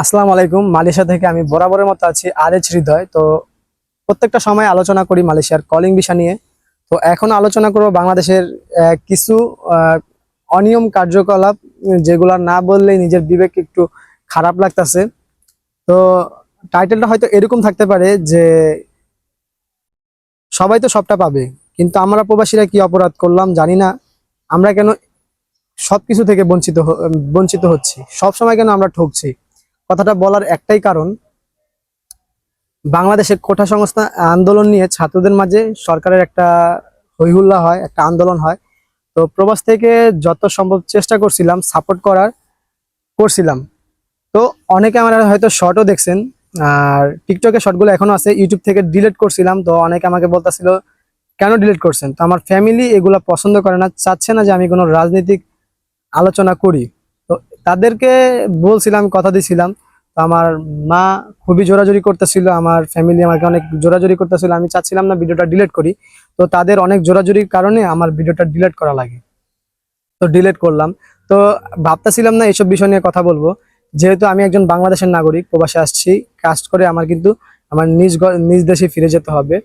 আসসালামু আলাইকুম। মালয়েশিয়া থেকে আমি বরাবরের মতো আছি আর এইচ হৃদয়। তো প্রত্যেকটা সময় আলোচনা করি মালয়েশিয়ার কলিং বিষয় নিয়ে। তো এখন আলোচনা করব বাংলাদেশের কিছু অনিয়ম কার্যকলাপ যেগুলা না বললেই নিজের বিবেক একটু খারাপ লাগতেছে। তো টাইটেলটা হয়তো এরকম থাকতে পারে যে, সবাই তো সবটা পাবে, কিন্তু আমরা প্রবাসীরা কি অপরাধ করলাম জানি না। আমরা কেন সবকিছু থেকে বঞ্চিত বঞ্চিত হচ্ছি। সব সময় কেন আমরা ঠকছি? কথাটা বলার একটাই কারণ বাংলাদেশের কোঠা সংস্থা আন্দোলন নিয়ে ছাত্রদের মাঝে সরকারের একটা হইহুল্লা হয়, একটা আন্দোলন হয়। তো প্রবাস থেকে যত সম্ভব চেষ্টা করছিলাম সাপোর্ট করার করছিলাম। তো অনেকে আমার হয়তো শর্টও দেখছেন, আর টিকটকে শর্টগুলো এখনও আছে ইউটিউব থেকে ডিলিট করছিলাম, তো অনেকে আমাকে বলতেছিল, কেন ডিলিট করছেন? তো আমার ফ্যামিলি এগুলা পছন্দ করে না, চাচ্ছে না যে আমি কোনো রাজনৈতিক আলোচনা করি। তাদেরকে বলছিলাম, কথা দিছিলাম। তো আমার মা খুবই জোরাজোরি করতেছিল, আমার ফ্যামিলি আমাকে অনেক জোরাজোরি করতেছিল, আমি চাচ্ছিলাম না ভিডিওটা ডিলিট করি। তো তাদের অনেক জোরাজোরির কারণে আমার ভিডিওটা ডিলিট করা লাগে। তো ডিলিট করলাম। তো ভাবতেছিলাম না এইসব বিষয় নিয়ে কথা বলব। যেহেতু আমি একজন বাংলাদেশের নাগরিক, প্রবাসে আসছি কাজ করে আমার কিন্তু আমার নিজ নিজ দেশে ফিরে যেতে হবে।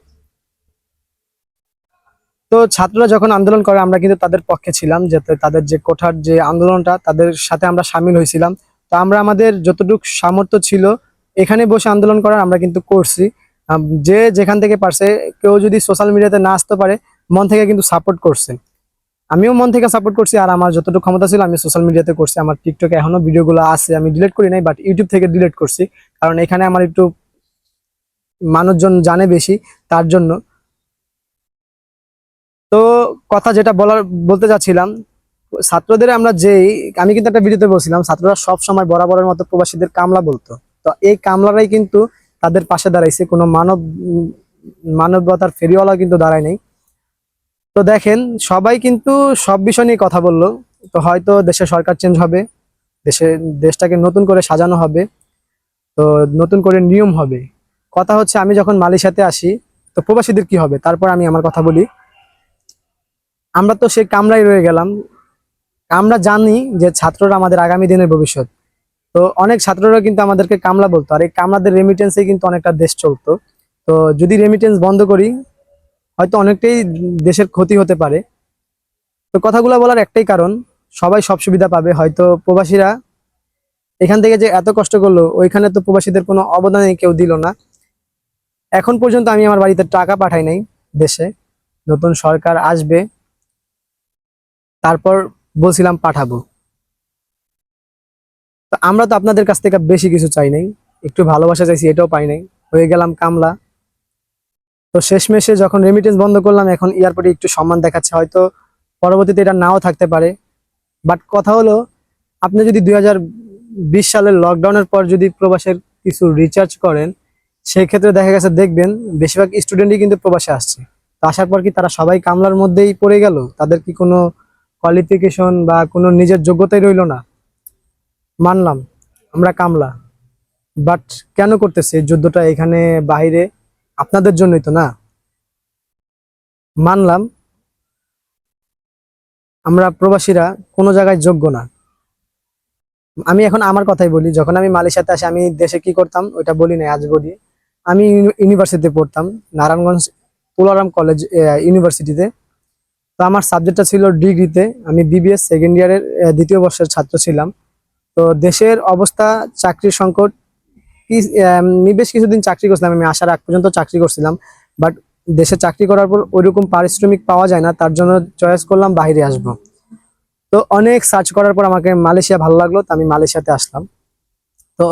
তো ছাত্ররা যখন আন্দোলন করে, আমরা কিন্তু তাদের পক্ষে ছিলাম, যাতে তাদের যে কোঠার যে আন্দোলনটা, তাদের সাথে আমরা সামিল হয়েছিলাম। তো আমরা আমাদের যতটুকু সামর্থ্য ছিল, এখানে বসে আন্দোলন করার আমরা কিন্তু করছি। যে যেখান থেকে পারছে, কেউ যদি সোশ্যাল মিডিয়াতে না আসতে পারে, মন থেকে কিন্তু সাপোর্ট করছে। আমিও মন থেকে সাপোর্ট করছি, আর আমার যতটুকু ক্ষমতা ছিল, আমি সোশ্যাল মিডিয়াতে করছি। আমার টিকটকে এখনও ভিডিওগুলো আছে, আমি ডিলিট করি নাই বাট ইউটিউব থেকে ডিলিট করছি। কারণ এখানে আমার একটু মানুষজন জানে বেশি, তার জন্য। তো কথা যেটা বলার, বলতে চাচ্ছিলাম, ছাত্রদের আমরা যেই, আমি কিন্তু একটা ভিডিওতে বলছিলাম, ছাত্ররা সব সময় বরাবরের মতো প্রবাসীদের কামলা বলতো। তো এই কামলারাই কিন্তু তাদের পাশে দাঁড়াইছে, কোনো মানব, মানবতার ফেরিওয়ালা কিন্তু দাঁড়ায় নাই। তো দেখেন, সবাই কিন্তু সব বিষয় নিয়ে কথা বলল, তো হয়তো দেশের সরকার চেঞ্জ হবে, দেশে, দেশটাকে নতুন করে সাজানো হবে, তো নতুন করে নিয়ম হবে। কথা হচ্ছে, আমি যখন মালয়েশিয়াতে আসি, তো প্রবাসীদের কি হবে? তারপর আমি আমার কথা বলি। আমরা তো সে কামরাই রয়ে গেলাম। আমরা জানি যে ছাত্ররা আমাদের আগামী দিনের ভবিষ্যৎ। তো অনেক ছাত্ররা কিন্তু আমাদেরকে কামলা বলতো, আর এই কামলাদের রেমিটেন্সে কিন্তু অনেকটা দেশ চলতো। তো যদি রেমিটেন্স বন্ধ করি, হয়তো অনেকটাই দেশের ক্ষতি হতে পারে। তো কথাগুলো বলার একটাই কারণ, সবাই সব সুবিধা পাবে। হয়তো প্রবাসীরা এখান থেকে যে এত কষ্ট করল, ওইখানে তো প্রবাসীদের কোনো অবদানই কেউ দিল না। এখন পর্যন্ত আমি আমার বাড়িতে টাকা পাঠাই নাই দেশে। নতুন সরকার আসবে। তারপর বলছিলাম পাঠাবো। তো আমরা তো আপনাদের কাছ থেকে বেশি কিছু চাই নাই, একটু ভালোবাসা চাইছি, এটাও পাই নাই। হয়ে গেলাম কামলা। তো শেষমেশে যখন রেমিটেন্স বন্ধ করলাম, এখন এয়ারপোর্টে একটু সম্মান দেখাচ্ছে, হয়তো পরবর্তীতে এটা নাও থাকতে পারে। বাট কথা হলো, আপনি যদি দুই সালের লকডাউনের পর যদি প্রবাসের কিছু রিচার্জ করেন সেই ক্ষেত্রে দেখা গেছে দেখবেন, বেশিরভাগ স্টুডেন্টই কিন্তু প্রবাসে আসছে। তো আসার পর কি তারা সবাই কামলার মধ্যেই পড়ে গেল? তাদের কি কোনো কোয়ালিফিকেশন বা কোনো নিজের যোগ্যতাই রইল না। মানলাম, আমরা কামলা। বাট কেন করতেছে? যুদ্ধটা এখানে বাইরে আপনাদের জন্যই তো না। মানলাম, আমরা প্রবাসীরা কোনো জায়গায় যোগ্য না। আমি এখন আমার কথাই বলি, যখন আমি মালয়েশিয়াতে আসি, আমি দেশে কি করতাম? ওইটা বলি না আজ বলি। আমি ইউনিভার্সিটিতে পড়তাম, নারায়ণগঞ্জ, তুলারাম কলেজ ইউনিভার্সিটিতে। তো আমার সাবজেক্টটা ছিল ডিগ্রিতে আমি বিবিএস সেকেন্ড ইয়ারের দ্বিতীয় বর্ষের ছাত্র ছিলাম। তো দেশের অবস্থা, চাকরির সংকট, কি আমি বেশ কিছুদিন চাকরি করছিলাম। আমি আসার আগ পর্যন্ত চাকরি করছিলাম। বাট দেশে চাকরি করার পর ওইরকম পারিশ্রমিক পাওয়া যায় না, তার জন্য চয়েস করলাম বাইরে আসব। তো অনেক সার্চ করার পর আমাকে মালয়েশিয়া ভালো লাগল, তো আমি মালয়েশিয়াতে আসলাম। তো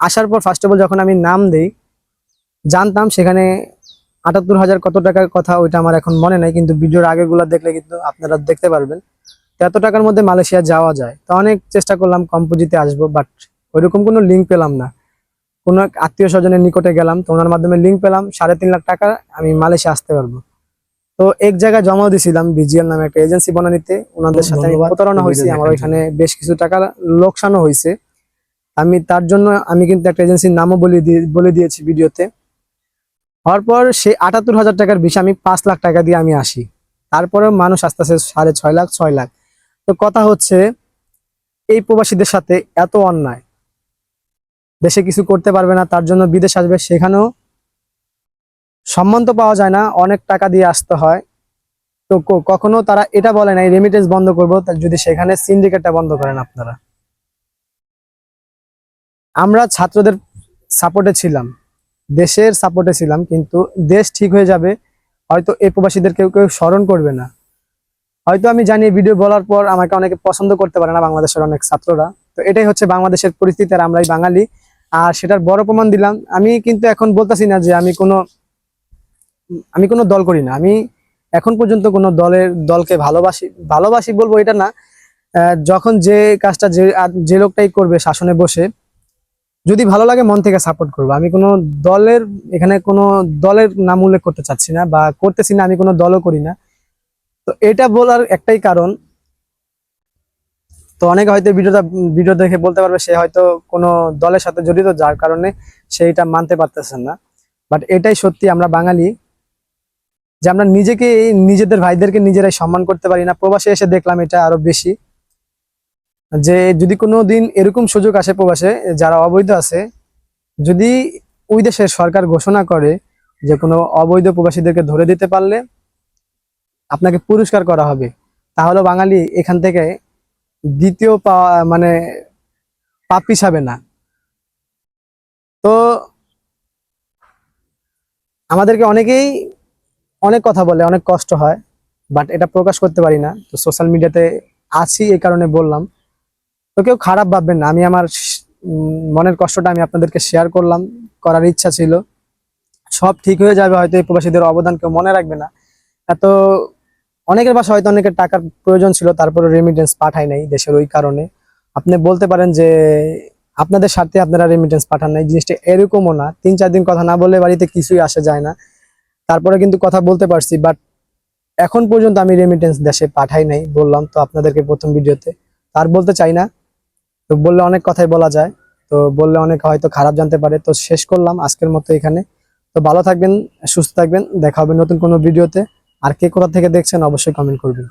আসার পর ফার্স্ট অফ অল যখন আমি নাম দিই, জানতাম সেখানে আটাত্তর হাজার কত টাকার কথা ওইটা আমার এখন মনে নাই কিন্তু ভিডিওর আগেগুলো দেখলে কিন্তু আপনারা দেখতে পারবেন। তো এত টাকার মধ্যে মালয়েশিয়া যাওয়া যায়। তো অনেক চেষ্টা করলাম কম্পোজিটে আসব বাট ওইরকম কোনো লিঙ্ক পেলাম না। কোনো এক আত্মীয় স্বজনের নিকটে গেলাম তো ওনার মাধ্যমে লিঙ্ক পেলাম সাড়ে তিন লাখ টাকা আমি মালয়েশিয়া আসতে পারব। তো এক জায়গায় জমাও দিয়েছিলাম বিজিএল নামে একটা এজেন্সি বনানিতে ওনাদের সাথে আমি প্রতারণা হয়েছে আমার ওইখানে বেশ কিছু টাকা লোকসানও হয়েছে। আমি তার জন্য আমি কিন্তু একটা এজেন্সির নামও বলে দিয়ে বলে দিয়েছি ভিডিওতে। হওয়ার পর সেই আটাত্তর হাজার টাকার বিষয় আমি পাঁচ লাখ টাকা দিয়ে আমি আসি। তারপরেও মানুষ আস্তে আস্তে সাড়ে ছয় লাখ ছয় লাখ। তো কথা হচ্ছে, এই প্রবাসীদের সাথে এত অন্যায়। দেশে কিছু করতে পারবে না, তার জন্য বিদেশ আসবে, সেখানেও সম্মান তো পাওয়া যায় না, অনেক টাকা দিয়ে আসতে হয়। তো কখনো তারা এটা বলে না রেমিটেন্স বন্ধ করব যদি সেখানে সিন্ডিকেটটা বন্ধ করেন আপনারা। আমরা ছাত্রদের সাপোর্টে ছিলাম। দেশের সাপোর্টে ছিলাম, কিন্তু দেশ ঠিক হয়ে যাবে, হয়তো এই প্রবাসীদের কেউ কেউ স্মরণ করবে না। হয়তো আমি জানি ভিডিও বলার পর আমাকে অনেকে পছন্দ করতে পারে না বাংলাদেশের অনেক ছাত্ররা। তো এটাই হচ্ছে বাংলাদেশের পরিস্থিতি আর আমরাই বাঙালি। আর সেটার বড় প্রমাণ দিলাম, আমি কিন্তু এখন বলতেছি না যে আমি কোনো আমি কোনো দল করি না। আমি এখন পর্যন্ত কোনো দলের, দলকে ভালোবাসি ভালোবাসি বলব এটা না। যখন যে কাজটা যে যে লোকটাই করবে, শাসনে বসে যদি ভালো লাগে, মন থেকে সাপোর্ট করব। আমি কোনো দলের, এখানে কোনো দলের নাম উল্লেখ করতে চাচ্ছি না বা করতেছি না, আমি কোনো দলও করি না। তো এটা বলার একটাই কারণ। তো অনেকে হয়তো ভিডিওটা, ভিডিও দেখে বলতে পারবে, সে হয়তো কোনো দলের সাথে জড়িত, যার কারণে সে এটা মানতে পারতেছেন না। বাট এটাই সত্যি, আমরা বাঙালি যে আমরা নিজেকে নিজেদের ভাইদেরকে নিজেরাই সম্মান করতে পারি না। প্রবাসে এসে দেখলাম এটা আরও বেশি। যে যদি কোনো দিন এরকম সুযোগ আসে প্রবাসে, যারা অবৈধ আছে, যদি ওই দেশের সরকার ঘোষণা করে যে কোনো অবৈধ প্রবাসীদেরকে ধরে দিতে পারলে আপনাকে পুরস্কার করা হবে, তাহলে বাঙালি এখান থেকে দ্বিতীয় পাওয়া মানে পাপ হিসাবে না। তো আমাদেরকে অনেকেই অনেক কথা বলে, অনেক কষ্ট হয়, বাট এটা প্রকাশ করতে পারি না। তো সোশ্যাল মিডিয়াতে আছি, এই কারণে বললাম। তো কেউ খারাপ ভাববেন না। আমি আমার মনের কষ্টটা আমি আপনাদেরকে শেয়ার করলাম, করার ইচ্ছা ছিল। সব ঠিক হয়ে যাবে, হয়তো এই প্রবাসীদের অবদান কেউ মনে রাখবে না। এত অনেকের বাসা হয়তো অনেকের টাকার প্রয়োজন ছিল তারপরে রেমিটেন্স পাঠায় নাই দেশের ওই কারণে। আপনি বলতে পারেন যে আপনাদের স্বার্থে আপনারা রেমিটেন্স পাঠান নাই। জিনিসটা এরকমও না। তিন চার দিন কথা না বললে বাড়িতে কিছুই আসা যায় না। তারপরে কিন্তু কথা বলতে পারছি বাট এখন পর্যন্ত আমি রেমিটেন্স দেশে পাঠাই নাই, বললাম তো আপনাদেরকে প্রথম ভিডিওতে। আর বলতে চাই না তো বললে অনেক কথাই বলা যায়। তো বললে অনেক হয়তো খারাপ জানতে পারে। তো শেষ করলাম আজকের মতো এখানে। তো ভালো থাকবেন, সুস্থ থাকবেন। দেখা হবে নতুন কোনো ভিডিওতে। আর কে কোথা থেকে দেখছেন অবশ্যই কমেন্ট করবেন।